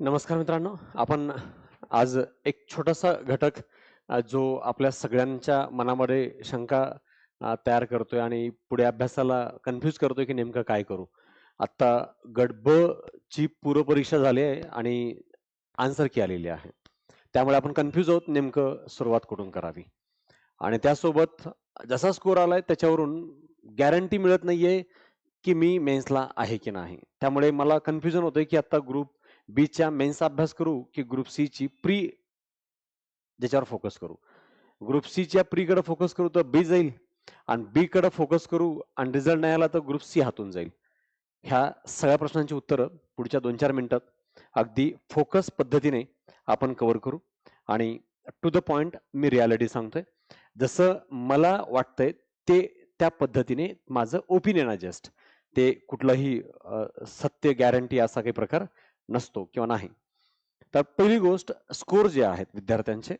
नमस्कार मित्रांनो. आपण आज एक छोटासा घटक जो आपल्या सगळ्यांच्या मनामध्ये शंका तयार करतोय आणि पुढे अभ्यासाला कन्फ्यूज करतोय की नेमकं काय करू. आत्ता गट ब ची पूर्वपरीक्षा झाली आहे आणि आन्सर की आलेली आहे. त्यामुळे आपण कन्फ्यूज आहोत नेमकं सुरुवात कुठून करावी? आणि त्यासोबत जसा स्कोर आलाय त्याच्यावरून गॅरंटी मिळत नाहीये की मी मेन्सला आहे की नाही. त्यामुळे मला कन्फ्युजन होतंय की आता ग्रुप बीच्या मेन्सचा अभ्यास करू की ग्रुप सी ची प्री ज्याच्यावर फोकस करू? ग्रुप सी च्या प्री कडे फोकस करू तर बी जाईल आणि बी कडे फोकस करू आणि रिझल्ट नाही आला तर ग्रुप सी हातून जाईल. ह्या सगळ्या प्रश्नांची उत्तरं पुढच्या दोन चार मिनिटात अगदी फोकस पद्धतीने आपण कव्हर करू. आणि टू द पॉइंट मी रियालिटी सांगतोय. जसं मला वाटतंय ते त्या पद्धतीने माझं ओपिनियन आहे जस्ट ते कुठलंही सत्य गॅरंटी असा काही प्रकार नसतो किंवा नाही. तर पहिली गोष्ट स्कोर जे आहेत विद्यार्थ्यांचे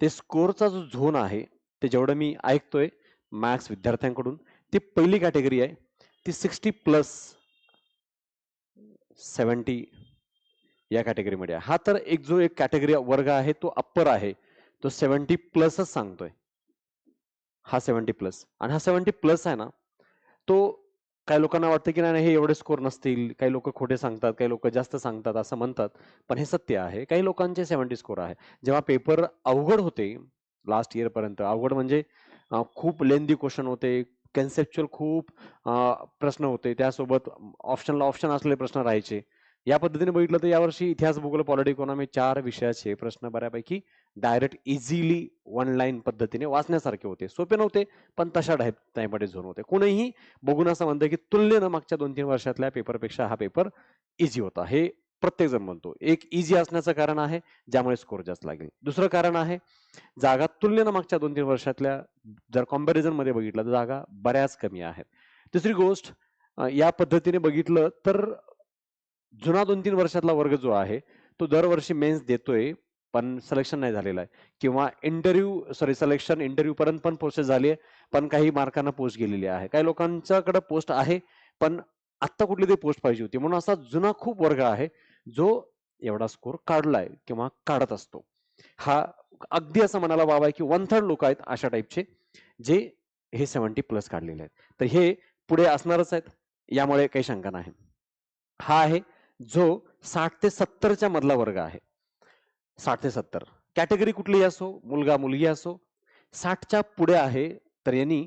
ते स्कोरचा जो झोन आहे ते जेवढं मी ऐकतोय मॅथ्स विद्यार्थ्यांकडून ती पहिली कॅटेगरी आहे ती सिक्स्टी प्लस सेवन्टी या कॅटेगरीमध्ये हा तर एक जो एक कॅटेगरी वर्ग आहे तो अप्पर आहे. तो सेवन्टी प्लसच सांगतोय. हा सेवन्टी प्लस आणि हा सेवन्टी प्लस आहे ना तो काही लोकांना वाटतं की नाही हे एवढे स्कोर नसतील. काही लोक खोटे सांगतात काही लोक जास्त सांगतात असं म्हणतात. पण हे सत्य आहे. काही लोकांचे सेव्हन्टी स्कोर आहे. जेव्हा पेपर अवघड होते लास्ट इयर पर्यंत अवघड म्हणजे खूप लेंदी क्वेश्चन होते कन्सेप्च्युअल खूप प्रश्न होते. त्यासोबत ऑप्शनला ऑप्शन असलेले प्रश्न राहायचे. या पद्धतीने बघितलं तर यावर्षी इतिहास भूगोल पॉलिटी इकॉनॉमी चार विषयाचे प्रश्न बऱ्यापैकी डायरेक्ट इझिली वन लाईन पद्धतीने वाचण्यासारखे होते. सोपे नव्हते पण तशा टाईप टाईपमध्ये झोन होते. कोणीही बघून असं म्हणतं की तुलनेनं मागच्या दोन तीन वर्षातल्या पेपरपेक्षा हा पेपर इझी होता. हे प्रत्येकजण म्हणतो. एक इझी असण्याचं कारण आहे ज्यामुळे स्कोर जास्त लागेल. दुसरं कारण आहे जागा तुलनेनं मागच्या दोन तीन वर्षातल्या जर कॉम्पॅरिझनमध्ये बघितलं तर जागा बऱ्याच कमी आहेत. तिसरी गोष्ट या पद्धतीने बघितलं तर जुना दोन तीन वर्षातला वर्ग जो आहे तो दरवर्षी मेन्स देतोय पण सिलेक्शन नाही झालेलं आहे. किंवा इंटरव्ह्यू सॉरी सिलेक्शन इंटरव्ह्यू पर्यंत पण प्रोसेस झाली आहे पण काही मार्कांना पोस्ट गेलेली आहे. काही लोकांच्याकडे पोस्ट आहे पण आत्ता कुठली तरी पोस्ट पाहिजे होती. म्हणून असा जुना खूप वर्ग आहे जो एवढा स्कोर काढलाय किंवा काढत असतो. हा अगदी असं म्हणायला वाव आहे की वन थर्ड लोक आहेत अशा टाईपचे जे हे सेव्हन्टी प्लस काढलेले आहेत. तर हे पुढे असणारच आहेत यामुळे काही शंका नाही. हा आहे जो साठ ते सत्तरच्या मधला वर्ग आहे. साठ ते सत्तर. कॅटेगरी कुठली असो मुलगा मुलगी असो साठच्या पुढे आहे तर यांनी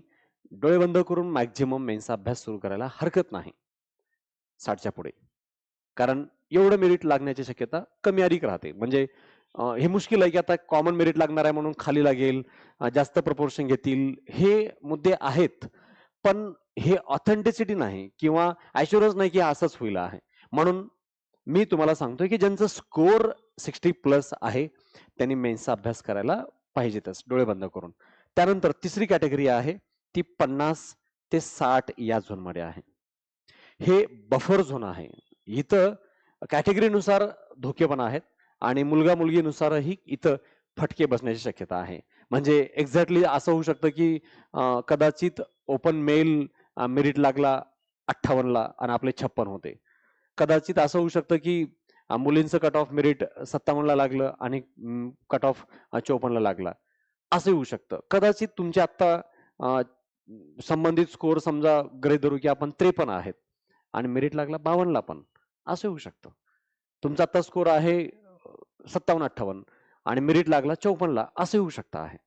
डोळे बंद करून मॅक्झिमम मेन्सचा अभ्यास सुरू करायला हरकत नाही. साठच्या पुढे. कारण एवढं मेरिट लागण्याची शक्यता कमी अधिक राहते. म्हणजे हे मुश्किल आहे की आता कॉमन मेरिट लागणार आहे म्हणून खाली लागेल जास्त प्रपोर्शन घेतील हे मुद्दे आहेत. पण हे ऑथेंटिसिटी नाही किंवा ॲश्युरन्स नाही की असंच होईल आहे. म्हणून मी तुम्हाला सांगतोय की ज्यांचं स्कोर सिक्स्टी प्लस आहे त्यांनी मेन्सचा अभ्यास करायला पाहिजेतच डोळे बंद करून. त्यानंतर तिसरी कॅटेगरी आहे ती पन्नास ते साठ या झोनमध्ये आहे. हे बफर झोन आहे. इथं कॅटेगरीनुसार धोके पण आहेत आणि मुलगा मुलगीनुसारही इथं फटके बसण्याची शक्यता आहे. म्हणजे एक्झॅक्टली असं होऊ शकतं की कदाचित ओपन मेल मेरिट लागला अठ्ठावन्नला आणि आपले छप्पन होते. कदाचित असं होऊ शकतं की मुलींचं कट ऑफ मेरिट सत्तावन्नला लागलं आणि कट ऑफ चौपन्नला लागला. असं होऊ शकतं. कदाचित तुमचे आत्ता संबंधित स्कोर समजा ग्रे धरू की आपण त्रेपन्न आहेत आणि मेरिट लागला बावन्नला पण. असं होऊ शकतं. तुमचा आत्ता स्कोर आहे सत्तावन्न अठ्ठावन्न आणि मेरिट लागला चौपन्नला. असं होऊ शकतं आहे.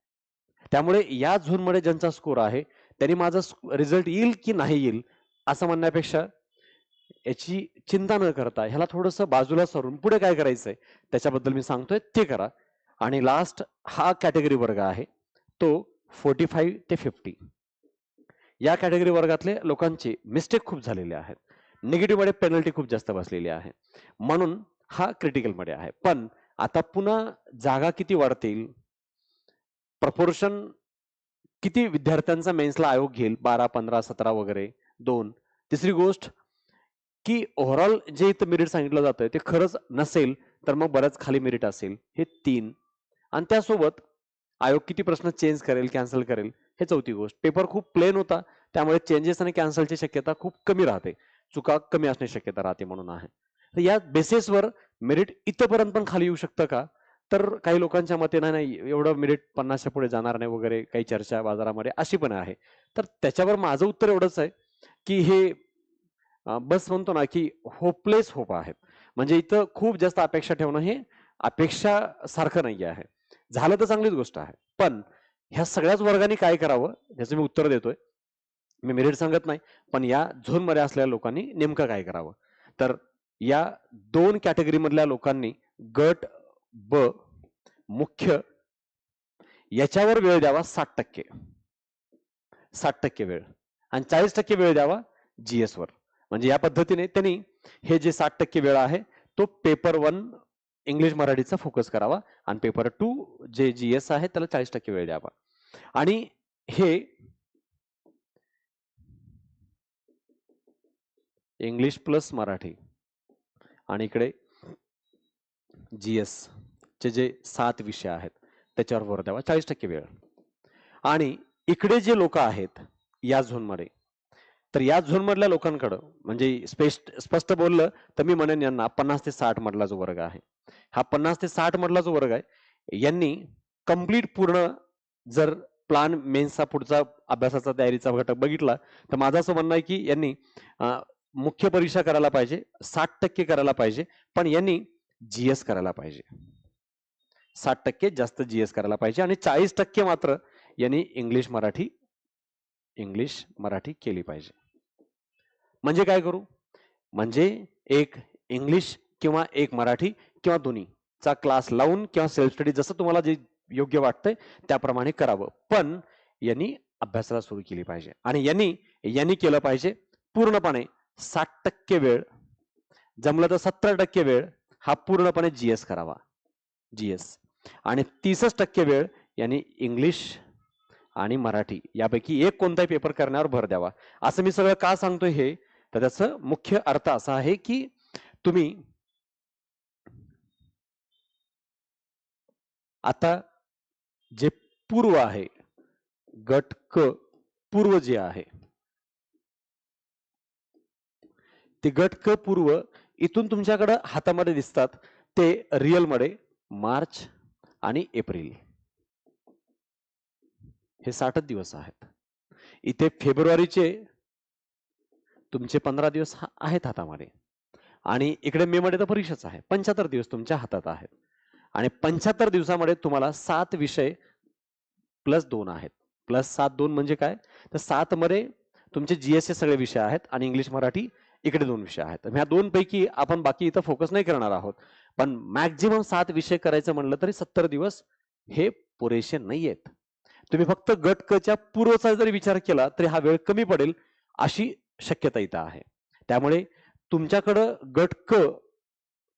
त्यामुळे या झोनमध्ये ज्यांचा स्कोर आहे त्यांनी माझा रिझल्ट येईल की नाही येईल असं म्हणण्यापेक्षा याची चिंता न करता ह्याला थोडंसं बाजूला सरून पुढे काय करायचंय? त्याच्याबद्दल मी सांगतोय ते करा. आणि लास्ट हा कॅटेगरी वर्ग आहे तो फोर्टी फाईव्ह ते फिफ्टी या कॅटेगरी वर्गातले लोकांचे मिस्टेक खूप झालेले आहेत. निगेटिव्हमध्ये पेनल्टी खूप जास्त बसलेली आहे. म्हणून हा क्रिटिकलमध्ये आहे. पण आता पुन्हा जागा किती वाढतील? प्रपोर्शन किती विद्यार्थ्यांचा मेन्सला आयोग घेईल? बारा पंधरा सतरा वगैरे दोन. तिसरी गोष्ट की ओव्हरऑल जे इथं मेरिट सांगितलं जातं ते खरंच नसेल तर मग बऱ्याच खाली मेरिट असेल. हे तीन. आणि त्यासोबत आयोग किती प्रश्न चेंज करेल कॅन्सल करेल हे चौथी गोष्ट. पेपर खूप प्लेन होता त्यामुळे चेंजेस आणि कॅन्सलची शक्यता खूप कमी राहते. चुका कमी असण्याची शक्यता राहते म्हणून आहे. तर या बेसिसवर मेरिट इथंपर्यंत पण खाली येऊ शकतं का? तर काही लोकांच्या मते नाही नाही एवढं मेरिट पन्नासच्या पुढे जाणार नाही वगैरे काही चर्चा बाजारामध्ये अशी पण आहे. तर त्याच्यावर माझं उत्तर एवढंच आहे की हे बस म्हणतो ना की होपलेस होप आहेत. म्हणजे इथं खूप जास्त अपेक्षा ठेवणं हे अपेक्षा सारखं नाही आहे. झालं तर चांगलीच गोष्ट आहे. पण ह्या सगळ्याच वर्गाने काय करावं याचं मी उत्तर देतोय. मी मेरिट सांगत नाही पण या झोनमध्ये असलेल्या लोकांनी नेमकं काय करावं? तर या दोन कॅटेगरीमधल्या लोकांनी गट ब मुख्य याच्यावर वेळ द्यावा साठ टक्के. साठ टक्के वेळ. आणि चाळीस टक्के वेळ द्यावा जीएसवर म्हणजे या पद्धतीने त्यांनी हे जे साठ टक्के वेळ आहे तो पेपर वन इंग्लिश मराठीचा फोकस करावा आणि पेपर टू जे जीएस आहे त्याला चाळीस टक्के वेळ द्यावा. आणि हे इंग्लिश प्लस मराठी आणि इकडे जीएस चे जे सात विषय आहेत त्याच्यावर भर द्यावा. चाळीस टक्के वेळ. आणि इकडे जे लोक आहेत या झोनमध्ये तर या झोन मधल्या लोकांकडं म्हणजे स्पष्ट बोललं तर मी म्हणेन यांना पन्नास ते साठ मधला जो वर्ग आहे. हा पन्नास ते साठ मधला जो वर्ग आहे यांनी कंप्लीट पूर्ण जर प्लान मेन्सचा पुढचा अभ्यासाचा तयारीचा घटक बघितला तर माझं असं म्हणणं आहे की यांनी मुख्य परीक्षा करायला पाहिजे साठ टक्के करायला पाहिजे पण यांनी जीएस करायला पाहिजे. साठ टक्के जास्त जीएस करायला पाहिजे आणि चाळीस टक्के मात्र यांनी इंग्लिश मराठी इंग्लिश मराठी केली पाहिजे. म्हणजे काय करू? म्हणजे एक इंग्लिश किंवा एक मराठी किंवा दोन्हीचा क्लास लावून किंवा सेल्फ स्टडी जसं तुम्हाला जे योग्य वाटतंय त्याप्रमाणे करावं. पण यांनी अभ्यासाला सुरू केली पाहिजे. आणि यांनी यांनी केलं पाहिजे पूर्णपणे साठ टक्के वेळ. जमलं तर सत्तर टक्के वेळ हा पूर्णपणे जीएस करावा. जीएस आणि तीसच टक्के वेळ यांनी इंग्लिश आणि मराठी यापैकी एक कोणताही पेपर करण्यावर भर द्यावा. असं मी सगळं का सांगतोय हे? तर त्याचं मुख्य अर्थ असा आहे की तुम्ही आता जे पूर्व आहे गट क पूर्व जे आहे ते गट क पूर्व इथून तुमच्याकडं हातामध्ये दिसतात ते रिअलमध्ये मार्च आणि एप्रिल. हे साठच दिवस आहेत. इथे फेब्रुवारीचे तुमचे पंधरा दिवस आहेत हातामध्ये आणि इकडे मे मध्ये तर परीक्षाच आहे. पंच्याहत्तर दिवस तुमच्या हातात आहेत. आणि पंच्याहत्तर दिवसामध्ये तुम्हाला सात विषय प्लस दोन आहेत. प्लस सात दोन म्हणजे काय? तर सात मध्ये तुमचे जीएसए सगळे विषय आहेत आणि इंग्लिश मराठी इकडे दोन विषय आहेत. ह्या दोन पैकी आपण बाकी इथं फोकस नाही करणार आहोत. पण मॅक्झिमम सात विषय करायचं म्हणलं तरी सत्तर दिवस हे पुरेसे नाही आहेत तुम्ही फक्त गट क च्या पूर्वचा जरी विचार केला तरी हा वेळ कमी पडेल अशी शक्यता इथं आहे. त्यामुळे तुमच्याकडं गट क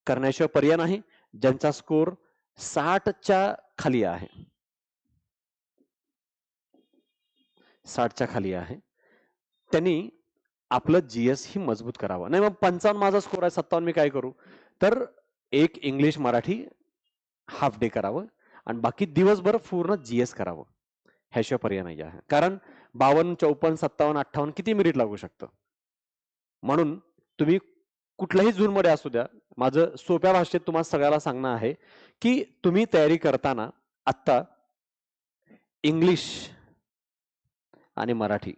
करण्याशिवाय पर्याय नाही ज्यांचा स्कोर साठच्या खाली आहे. साठच्या खाली आहे. त्यांनी आपलं जीएस ही मजबूत करावं. नाही मग पंचावन्न माझा स्कोर आहे सत्तावन्न मी काय करू? तर एक इंग्लिश मराठी हाफ डे करावं आणि बाकी दिवसभर पूर्ण जीएस करावं. ह्याशिवाय पर्याय नाही आहे कारण बावन्न चौपन्न सत्तावन्न अठ्ठावन्न किती मिनिट लागू शकतं? म्हणून तुम्ही कुठल्याही झूनमध्ये असू द्या. माझं सोप्या भाषेत तुम्हाला सगळ्याला सांगणं आहे की तुम्ही तयारी करताना आत्ता इंग्लिश आणि मराठी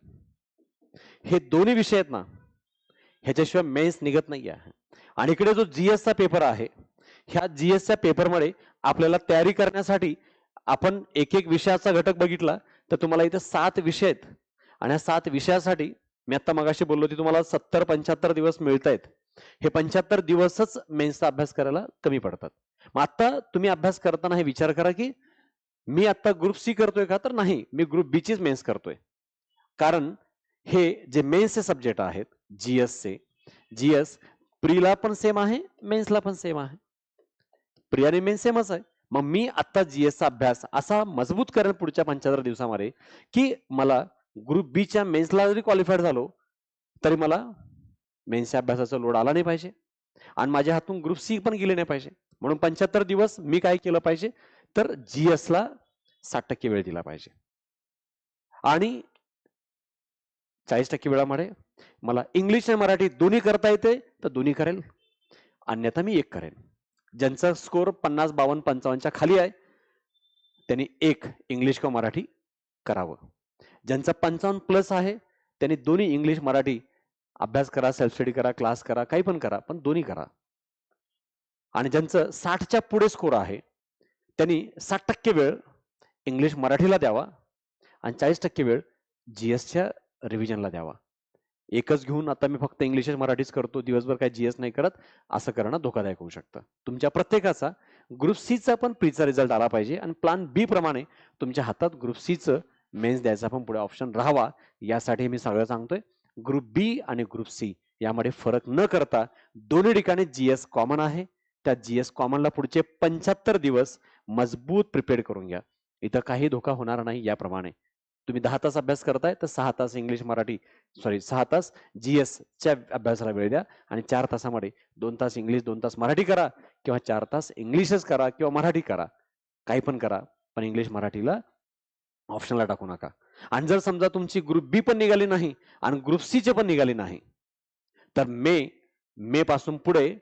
हे दोन्ही विषय आहेत ना ह्याच्याशिवाय मेन्स निघत नाही आहे आणि इकडे जो जी एसचा पेपर आहे ह्या जी च्या पेपरमुळे आपल्याला तयारी करण्यासाठी आपण एक एक विषयाचा घटक बघितला तर तुम्हाला इथे सात विषय आहेत. आणि या सात विषयासाठी मी आता मगाशी बोललो की तुम्हाला सत्तर पंच्याहत्तर दिवस मिळत आहेत हे पंच्याहत्तर दिवसच मेन्सचा अभ्यास करायला कमी पडतात. मग आता तुम्ही अभ्यास करताना हे विचार करा की मी आता ग्रुप सी करतोय का? तर नाही मी ग्रुप बी चीच मेन्स करतोय. कारण हे जे मेन्सचे सब्जेक्ट आहेत जीएसचे जीएस प्रीला पण सेम आहे मेन्सला पण सेम आहे. प्री आणि मेन्स सेमच आहे. मग मी आता जीएसचा अभ्यास असा मजबूत करेन पुढच्या पंच्याहत्तर दिवसामध्ये की मला ग्रुप बीच्या मेन्सला जरी क्वालिफाईड झालो तरी मला मेन्सच्या अभ्यासाचा लोड आला नाही पाहिजे. आणि माझ्या हातून ग्रुप सी पण गेले नाही पाहिजे. म्हणून पंच्याहत्तर दिवस मी काय केलं पाहिजे? तर जीएस ला साठ टक्के वेळ दिला पाहिजे. आणि चाळीस टक्के वेळामध्ये मला इंग्लिश आणि मराठी दोन्ही करता येते तर दोन्ही करेल. अन्यथा मी एक करेन. ज्यांचा स्कोर पन्नास बावन्न पंचावन्नच्या खाली आहे त्यांनी एक इंग्लिश किंवा मराठी करावं. ज्यांचा पंचावन्न प्लस आहे त्यांनी दोन्ही इंग्लिश मराठी अभ्यास करा सेल्फ स्टडी करा क्लास करा काही पण करा पण दोन्ही करा. आणि ज्यांचं साठच्या पुढे स्कोर आहे त्यांनी साठ टक्के वेळ इंग्लिश मराठीला द्यावा आणि चाळीस टक्के वेळ जीएसच्या रिव्हिजनला द्यावा. एकच घेऊन आता मी फक्त इंग्लिशच मराठीच करतो दिवसभर काय जीएस नाही करत असं करणं धोकादायक होऊ शकतं. तुमच्या प्रत्येकाचा ग्रुप सीचा पण प्रीचा रिझल्ट आला पाहिजे आणि प्लान बी प्रमाणे तुमच्या हातात ग्रुप सीचं मेन्स द्यायचा पण पुढे ऑप्शन राहावा यासाठी मी सगळं सांगतोय. ग्रुप बी आणि ग्रुप सी यामध्ये फरक न करता दोन्ही ठिकाणी जीएस कॉमन आहे. त्या जीएस कॉमनला पुढचे पंच्याहत्तर दिवस मजबूत प्रिपेअर करून घ्या. इथं काही धोका होणार नाही याप्रमाणे. तुम्ही दहा तास अभ्यास करताय तर सहा तास इंग्लिश मराठी सॉरी सहा तास जीएस च्या अभ्यासाला वेळ द्या आणि चार तासामध्ये दोन तास इंग्लिश दोन तास मराठी करा किंवा चार तास इंग्लिशच करा किंवा मराठी करा. काही पण करा पण इंग्लिश मराठीला ऑप्शनला टाकू नका. आणि जर समजा तुमची ग्रुप बी पण निघाली नाही आणि ग्रुप सी चे पण निघाली नाही तर मे मे पासून पुढे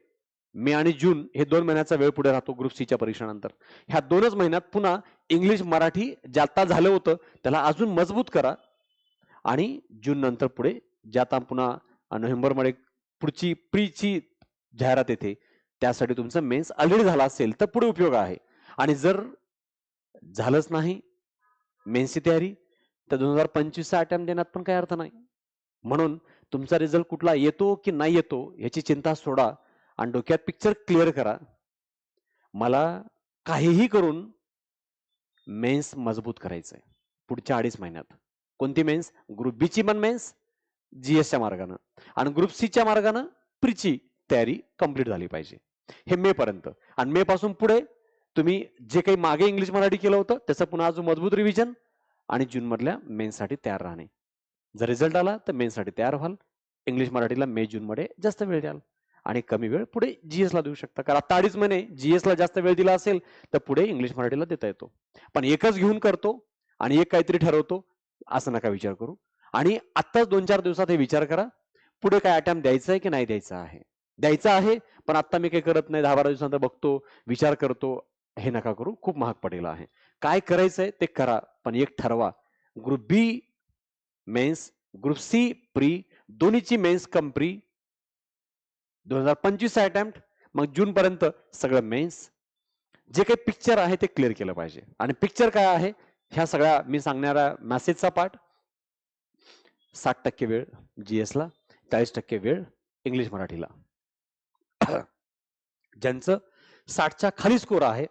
मे आणि जून हे दोन महिन्याचा वेळ पुढे राहतो ग्रुप सीच्या परीक्षेनंतर. ह्या दोनच महिन्यात पुन्हा इंग्लिश मराठी जे आता झालं होतं त्याला अजून मजबूत करा. आणि जून नंतर पुढे जे आता पुन्हा नोव्हेंबरमध्ये पुढची प्रीची जाहिरात येते त्यासाठी तुमचं मेन्स ऑलरेडी झाला असेल तर पुढे उपयोग आहे. आणि जर झालंच नाही मेन्सची तयारी तर दोन हजार पंचवीसचा अटेम्प्ट देण्यात पण काही अर्थ नाही. म्हणून तुमचा रिझल्ट कुठला येतो की नाही येतो याची चिंता सोडा आणि डोक्यात पिक्चर क्लिअर करा. मला काहीही करून मेन्स मजबूत करायचंय. पुढच्या अडीच महिन्यात. कोणती मेन्स? ग्रुप बी ची पण मेन्स जीएसच्या मार्गानं. आणि ग्रुप सीच्या मार्गानं प्रीची तयारी कंप्लीट झाली पाहिजे. हे मे पर्यंत. आणि मे पासून पुढे तुम्ही जे काही मागे इंग्लिश मराठी केलं होतं त्याचं पुन्हा अजून मजबूत रिव्हिजन आणि जून मधल्या मेन्ससाठी तयार राहणे. जर रिझल्ट आला तर मेन्ससाठी तयार व्हाल. इंग्लिश मराठीला मे जूनमध्ये जास्त वेळ द्याल. आणि कमी वेळ पुढे जीएसला देऊ शकता. कारण आता अडीच महिने जीएसला जास्त वेळ दिला असेल तर पुढे इंग्लिश मराठीला देता येतो. पण एकच घेऊन करतो आणि एक काहीतरी ठरवतो असं नका विचार करू. आणि आत्ताच दोन चार दिवसात हे विचार करा पुढे काय अटॅम्प द्यायचा आहे की नाही द्यायचा आहे? द्यायचा आहे पण आत्ता मी काही करत नाही दहा बारा दिवसानंतर बघतो विचार करतो हे नका करू. खूप महाग पडेल आहे. काय करायचंय ते करा पण एक ठरवा. Group B mains group C pre दोन्हीची मेन्स कम प्री दोन हजार पंचवीस अटेम्प्ट मग जून पर्यंत सगळं मेन्स जे काही पिक्चर आहे ते क्लिअर केलं पाहिजे. आणि पिक्चर काय आहे? ह्या सगळ्या मी सांगणाऱ्या मॅसेजचा पार्ट साठ टक्के वेळ जी ला चाळीस टक्के वेळ इंग्लिश मराठीला. ज्यांचं साठच्या खाली स्कोर आहे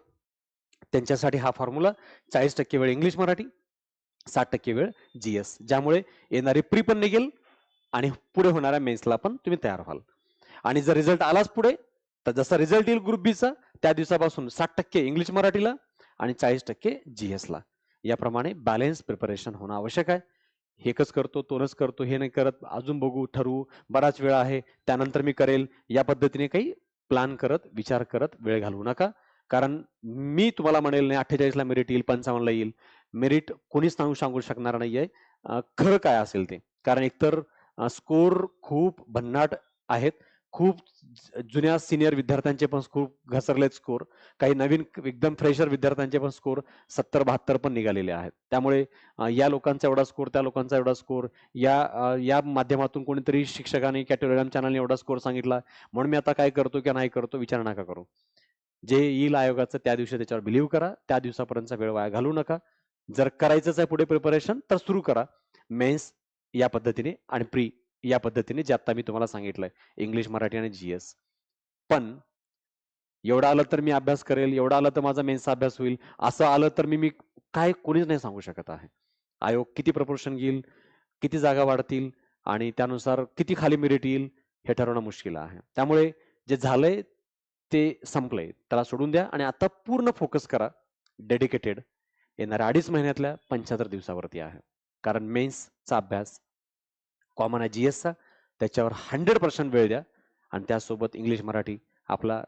त्यांच्यासाठी हा फॉर्म्युला चाळीस टक्के वेळ इंग्लिश मराठी साठ टक्के वेळ जी एस ज्यामुळे येणारी प्री पण निघेल आणि पुढे होणाऱ्या मेन्सला पण तुम्ही तयार व्हाल. आणि जर रिझल्ट आलाच पुढे तर जसा रिझल्ट येईल ग्रुप बीचा त्या दिवसापासून साठ टक्के इंग्लिश मराठीला आणि चाळीस टक्के जी एसला याप्रमाणे बॅलेन्स प्रिपरेशन होणं आवश्यक आहे. हेकच करतो तोनच करतो हे नाही करत अजून बघू ठरवू बराच वेळ आहे त्यानंतर मी करेल. या पद्धतीने काही प्लॅन करत विचार करत वेळ घालवू नका. कारण मी तुम्हाला म्हणेल नाही अठ्ठेचाळीसला मेरिट येईल पंचावन्नला येईल. मेरिट कोणीच सांगू सांगू शकणार नाही आहे खरं काय असेल ते? कारण एकतर स्कोर खूप भन्नाट आहेत. खूप ज- जुन्या सिनियर विद्यार्थ्यांचे पण खूप घसरलेत स्कोर काही नवीन एकदम फ्रेशर विद्यार्थ्यांचे पण स्कोर सत्तर बहात्तर पण निघालेले आहेत. त्यामुळे या लोकांचा एवढा स्कोर त्या लोकांचा एवढा स्कोर या या माध्यमातून कोणीतरी शिक्षकाने कॅटोरियम चॅनलने एवढा स्कोर सांगितला. म्हणून मी आता काय करतो किंवा नाही करतो विचार नका करू. जे येईल आयोगाचं त्या दिवशी त्याच्यावर बिलीव्ह करा. त्या दिवसापर्यंतचा वेळ वाया घालू नका. जर करायचंच आहे पुढे प्रिपरेशन तर सुरू करा. मेन्स या पद्धतीने आणि प्री या पद्धतीने जे आता मी तुम्हाला सांगितलंय इंग्लिश मराठी आणि जीएस पण एवढं आलं तर मी अभ्यास करेल एवढं आलं तर माझा मेन्सचा अभ्यास होईल असं आलं तर मी मी काय कोणीच नाही सांगू शकत आहे. आयोग किती प्रपोर्शन घेईल किती जागा वाढतील आणि त्यानुसार किती खाली मेरिट येईल हे ठरवणं मुश्किल आहे. त्यामुळे जे झालंय ते संपलंय. त्याला सोडून द्या आणि आता पूर्ण फोकस करा. डेडिकेटेड येणाऱ्या अडीच महिन्यातल्या पंच्याहत्तर दिवसावरती आहे. कारण मेन्सचा अभ्यास कॉमन आहे जीएसचा त्याच्यावर हंड्रेड पर्सेंट वेळ द्या. आणि त्यासोबत इंग्लिश मराठी आपला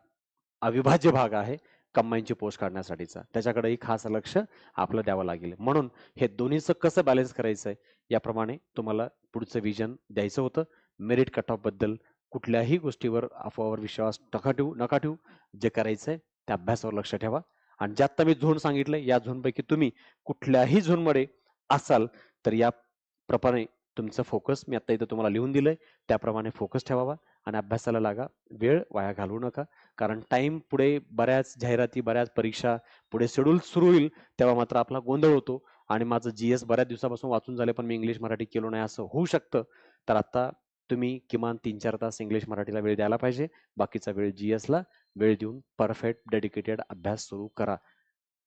अविभाज्य भाग आहे कंबाईनची पोस्ट काढण्यासाठीचा. त्याच्याकडेही खास लक्ष आपलं द्यावं लागेल. म्हणून हे दोन्हीचं कसं बॅलन्स करायचं आहे याप्रमाणे तुम्हाला पुढचं विजन द्यायचं होतं. मेरिट कट ऑफबद्दल कुठल्याही गोष्टीवर अफवावर विश्वास नका ठेवू नका ठेवू. जे करायचं आहे त्या अभ्यासावर लक्ष ठेवा. आणि ज्यात मी झोन सांगितलं या झोनपैकी तुम्ही कुठल्याही झोनमध्ये असाल तर या प्रमाणे तुमचं फोकस मी आत्ता इथं तुम्हाला लिहून दिलं आहे त्याप्रमाणे फोकस ठेवावा आणि अभ्यासाला लागा. वेळ वाया घालवू नका. कारण टाईम पुढे बऱ्याच जाहिराती बऱ्याच परीक्षा पुढे शेड्यूल सुरू होईल तेव्हा मात्र आपला गोंधळ होतो. आणि माझं जी एस बऱ्याच दिवसापासून वाचून झाले पण मी इंग्लिश मराठी केलो नाही असं होऊ शकतं. तर आत्ता तुम्ही किमान तीन चार तास इंग्लिश मराठीला वेळ द्यायला पाहिजे. बाकीचा वेळ जी एसला वेळ देऊन परफेक्ट डेडिकेटेड अभ्यास सुरू करा.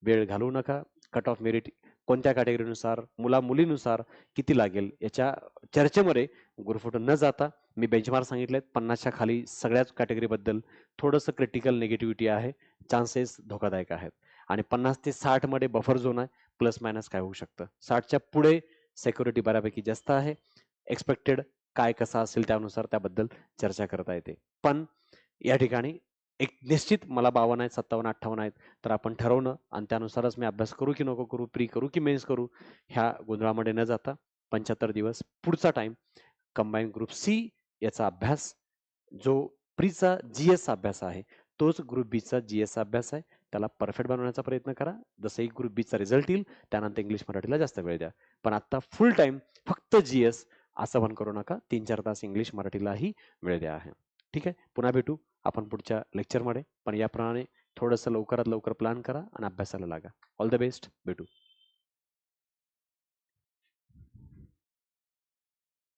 वेळ घालवू नका. कट ऑफ मेरिट कोणत्या कॅटेगरीनुसार मुला मुलीनुसार किती लागेल? याच्या चर्चेमध्ये गुरफुटं न जाता मी बेंचमार्क आहेत पन्नासच्या खाली सगळ्याच कॅटेगरीबद्दल थोडंसं क्रिटिकल निगेटिव्हिटी आहे. चान्सेस धोकादायक आहेत. आणि पन्नास ते साठमध्ये बफर झोन आहे. प्लस मायनस काय होऊ शकतं? साठच्या पुढे सेक्युरिटी बऱ्यापैकी जास्त आहे. एक्सपेक्टेड काय कसा असेल त्यानुसार त्याबद्दल चर्चा करता येते. पण या ठिकाणी एक निश्चित मला बावन्न आहेत सत्तावन्न अठ्ठावन्न आहेत तर आपण ठरवणं आणि त्यानुसारच मी अभ्यास करू की नको करू प्री करू की मेन्स करू ह्या गोंधळामध्ये न जाता पंच्याहत्तर दिवस पुढचा टाइम कंबाईन ग्रुप सी याचा अभ्यास जो प्रीचा जी एस अभ्यास आहे तोच ग्रुप बीचा जी एस अभ्यास आहे त्याला परफेक्ट बनवण्याचा प्रयत्न करा. जसं एक ग्रुप बीचा रिझल्ट येईल त्यानंतर इंग्लिश मराठीला जास्त वेळ द्या. पण आत्ता फुल टाईम फक्त जी एस असं पण करू नका. तीन चार तास इंग्लिश मराठीलाही वेळ द्या आहे. ठीक आहे? पुन्हा भेटू. आपण पुढच्या लेक्चरमध्ये पण याप्रमाणे थोडंसं लवकरात लवकर प्लॅन करा आणि अभ्यासाला लागा. ऑल द बेस्ट भेटू.